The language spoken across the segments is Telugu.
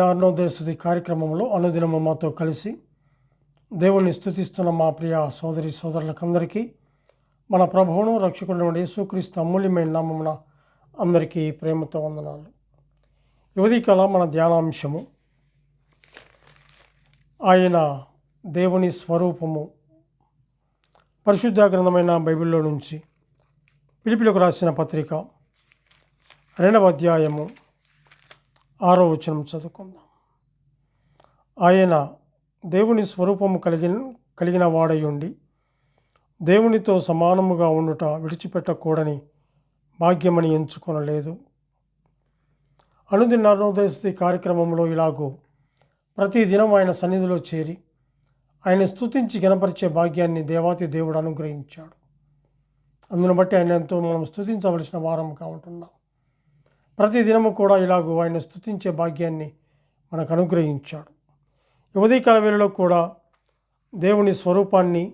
అరుణోదయ కార్యక్రమంలో అనుదినము మాతో కలిసి దేవుణ్ణి స్థుతిస్తున్న మా ప్రియ సోదరి సోదరులకందరికీ మన ప్రభువును రక్షకుండా యేసుక్రీస్తు అమూల్యమైన నామమున అందరికీ ప్రేమతో వందనాలు. యువతి కళ మన ధ్యానాంశము. ఆయన దేవుని స్వరూపము. పరిశుద్ధ గ్రంథమైన బైబిల్లో నుంచి పిలిపిలకు రాసిన పత్రిక రెండవ అధ్యాయము. ఆరో వచనం చదువుకుందాం. ఆయన దేవుని స్వరూపము కలిగిన కలిగిన వాడై ఉండి దేవునితో సమానముగా ఉండుట విడిచిపెట్టకూడని భాగ్యమని ఎంచుకొనలేదు. అనుదిన అరుణోదయ కార్యక్రమంలో ఇలాగూ ప్రతిదినం ఆయన సన్నిధిలో చేరి ఆయన స్తుతించి గణపరిచే భాగ్యాన్ని దేవాతి దేవుడు అనుగ్రహించాడు. అందును బట్టి ఆయన ఎంతో మనం స్తుతించవలసిన వారంగా ఉంటున్నాం. ప్రతి దినము కూడా ఇలాగూ ఆయన స్తుతించే భాగ్యాన్ని మనకు అనుగ్రహించాడు ఈ ఉదయకాల వేళలో కూడా దేవుని స్వరూపాన్ని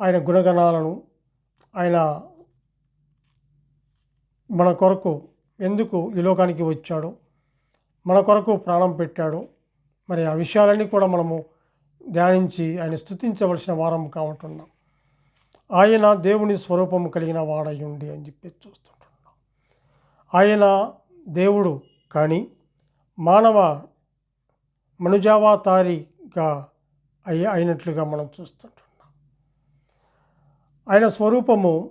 ఆయన గుణగణాలను ఆయన మన కొరకు ఎందుకు ఈ లోకానికి వచ్చాడో మన కొరకు ప్రాణం పెట్టాడో మరి ఆ విషయాలన్నీ కూడా మనము ధ్యానించి ఆయన స్థుతించవలసిన వారం కావుంటున్నాం ఆయన దేవుని స్వరూపము కలిగిన వాడయుండి అని చెప్పి చూస్తుంటున్నాం. ఆయన దేవుడు కానీ మానవ మనుజావాతారిగా అయి అయినట్లుగా మనం చూస్తుంటున్నాం. ఆయన స్వరూపము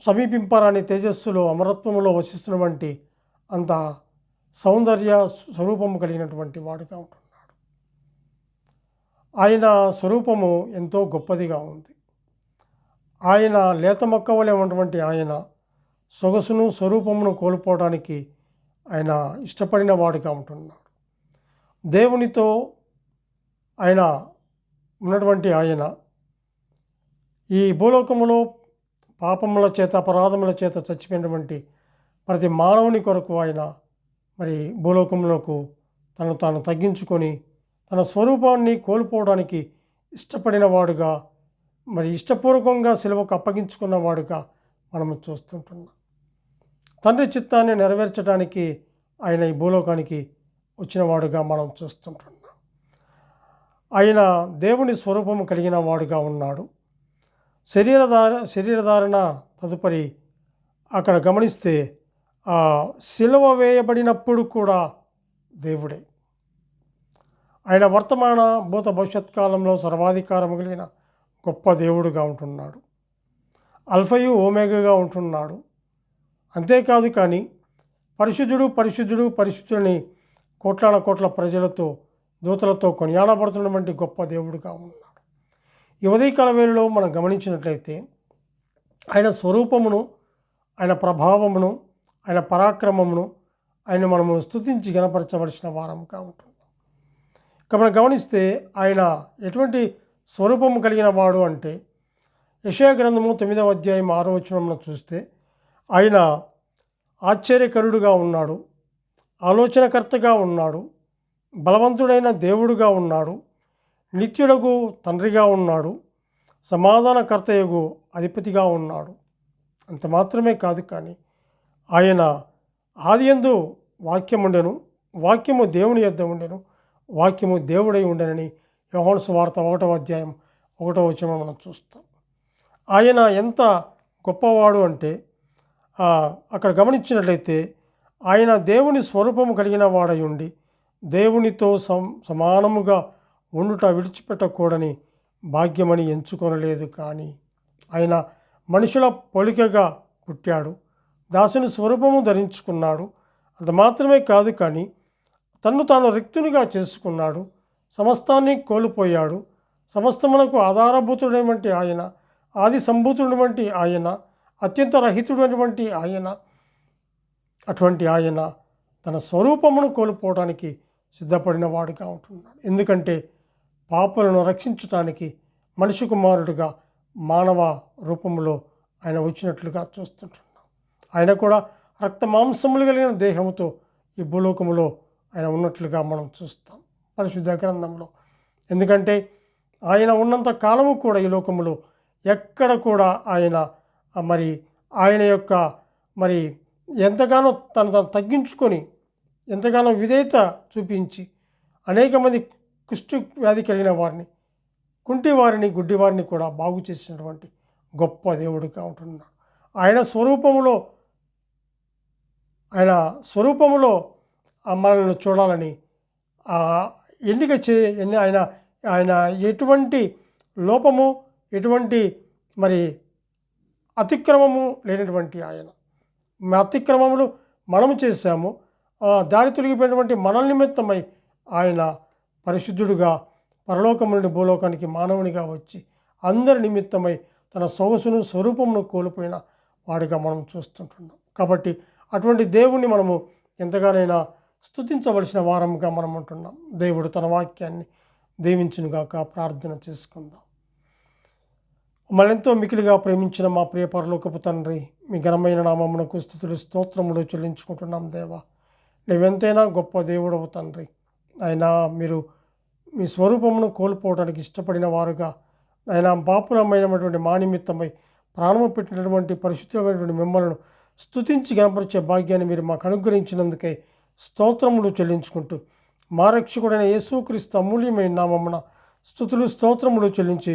సమీపింపరాని తేజస్సులో అమరత్వంలో వసిస్తున్నటువంటి అంత సౌందర్య స్వరూపము కలిగినటువంటి వాడుగా ఉంటున్నాడు. ఆయన స్వరూపము ఎంతో గొప్పదిగా ఉంది. ఆయన లేత మొక్కవలే ఉన్నటువంటి ఆయన సొగసును స్వరూపమును కోల్పోవడానికి ఆయన ఇష్టపడిన వాడుగా ఉంటున్నాడు. దేవునితో ఆయన ఉన్నటువంటి ఆయన ఈ భూలోకములో పాపముల చేత అపరాధముల చేత చచ్చిపోయినటువంటి ప్రతి మానవుని కొరకు ఆయన మరి భూలోకములకు తను తాను తగ్గించుకొని తన స్వరూపాన్ని కోల్పోవడానికి ఇష్టపడిన వాడుగా మరి ఇష్టపూర్వకంగా సెలవుకు అప్పగించుకున్న వాడుగా మనము చూస్తుంటున్నాం. తండ్రి చిత్తాన్ని నెరవేర్చడానికి ఆయన ఈ భూలోకానికి వచ్చినవాడుగా మనం చూస్తుంటున్నాం. ఆయన దేవుని స్వరూపము కలిగిన వాడుగా ఉన్నాడు. శరీరధార శరీరధారణ తదుపరి అక్కడ గమనిస్తే ఆ సిలువ వేయబడినప్పుడు కూడా దేవుడే. ఆయన వర్తమాన భూత భవిష్యత్ కాలంలో సర్వాధికారం కలిగిన గొప్ప దేవుడుగా ఉంటున్నాడు. అల్ఫయు ఓమేగగా ఉంటున్నాడు. అంతేకాదు కానీ పరిశుద్ధుడు పరిశుద్ధుడు పరిశుద్ధుని కోట్లాన కోట్ల ప్రజలతో దూతలతో కొనియాడబడుతున్నటువంటి గొప్ప దేవుడుగా ఉన్నాడు. ఈ ఉదయకాల వేళలో మనం గమనించినట్లయితే ఆయన స్వరూపమును ఆయన ప్రభావమును ఆయన పరాక్రమమును ఆయన మనము స్థుతించి గణపరచవలసిన వారంగా ఉంటున్నాం. ఇక మనం గమనిస్తే ఆయన ఎటువంటి స్వరూపము కలిగిన వాడు అంటే యశయ గ్రంథము తొమ్మిదవ అధ్యాయం ఆరో వచనంలో చూస్తే ఆయన ఆశ్చర్యకరుడుగా ఉన్నాడు ఆలోచనకర్తగా ఉన్నాడు బలవంతుడైన దేవుడుగా ఉన్నాడు నిత్యుడగు తండ్రిగా ఉన్నాడు సమాధానకర్తయగు అధిపతిగా ఉన్నాడు. అంత మాత్రమే కాదు కానీ ఆయన ఆదియందు వాక్యముండెను వాక్యము దేవుని యొద్ద ఉండెను వాక్యము దేవుడై ఉండెనని యోహోన్ వార్త ఒకటో అధ్యాయం ఒకటో వచ్చిన మనం చూస్తాం. ఆయన ఎంత గొప్పవాడు అంటే అక్కడ గమనించినట్లయితే ఆయన దేవుని స్వరూపము కలిగిన వాడై ఉండి దేవునితో సం సమానముగా ఉండుట విడిచిపెట్టకూడని భాగ్యమని ఎంచుకొనలేదు కానీ ఆయన మనుషుల పొలికగా పుట్టాడు. దాసుని స్వరూపము ధరించుకున్నాడు. అంత మాత్రమే కాదు కానీ తన్ను తాను రిక్తునిగా చేసుకున్నాడు. సమస్తాన్ని కోల్పోయాడు. సమస్తమునకు ఆధారభూతుడైనటువంటి ఆయన ఆది సంభూతుడైనటువంటి ఆయన అత్యంత రహితుడైనటువంటి ఆయన అటువంటి ఆయన తన స్వరూపమును కోల్పోవడానికి సిద్ధపడిన వాడుగా ఉంటున్నాడు. ఎందుకంటే పాపలను రక్షించటానికి మనిషి కుమారుడిగా మానవ రూపంలో ఆయన వచ్చినట్లుగా చూస్తుంటున్నాం. ఆయన కూడా రక్త మాంసములు కలిగిన దేహంతో ఈ భూలోకములో ఆయన ఉన్నట్లుగా మనం చూస్తాం పరిశుద్ధ గ్రంథంలో. ఎందుకంటే ఆయన ఉన్నంత కాలము కూడా ఈ లోకములో ఎక్కడ కూడా ఆయన మరి ఆయన యొక్క మరి ఎంతగానో తను తను తగ్గించుకొని ఎంతగానో విధేయత చూపించి అనేక మంది కుష్టి వ్యాధి కలిగిన వారిని కుంటి వారిని గుడ్డి వారిని కూడా బాగు చేసినటువంటి గొప్ప దేవుడిగా ఉంటున్నాడు. ఆయన స్వరూపంలో ఆయన స్వరూపంలో ఆ మనల్ని చూడాలని ఎన్నిక చే ఎన్ని ఆయన ఆయన ఎటువంటి లోపము ఎటువంటి మరి అతిక్రమము లేనటువంటి ఆయన. అతిక్రమములు మనము చేశాము. దారి తొలగిపోయినటువంటి మనల్ నిమిత్తమై ఆయన పరిశుద్ధుడుగా పరలోకం నుండి భూలోకానికి మానవునిగా వచ్చి అందరి నిమిత్తమై తన సొగసును స్వరూపమును కోల్పోయిన వాడిగా మనం చూస్తుంటున్నాం. కాబట్టి అటువంటి దేవుణ్ణి మనము ఎంతగానైనా స్తుతించవలసిన వారంగా మనం ఉంటున్నాం దేవుడు తన వాక్యాన్ని దీవించునుగాక ప్రార్థన చేసుకుందాం. మళ్ళెంతో మికిలిగా ప్రేమించిన మా ప్రియ పరలోకపు తండ్రి మీ ఘనమైన నామమునకు స్థుతులు స్తోత్రములు చెల్లించుకుంటున్నాం దేవా. నువ్వెంతైనా గొప్ప దేవుడవు తండ్రి. అయినా మీరు మీ స్వరూపమును కోల్పోవడానికి ఇష్టపడిన వారుగా ఆయన పాపురమైనటువంటి మా నిమిత్తమై ప్రాణము పెట్టినటువంటి పరిశుద్ధమైనటువంటి మిమ్మల్ని స్తుతించి గణపరిచే భాగ్యాన్ని మీరు మాకు అనుగ్రహించినందుకే స్తోత్రములు చెల్లించుకుంటూ మా రక్షకుడైన యేసుక్రీస్తు అమూల్యమైన నామమున స్థుతులు స్తోత్రములు చెల్లించి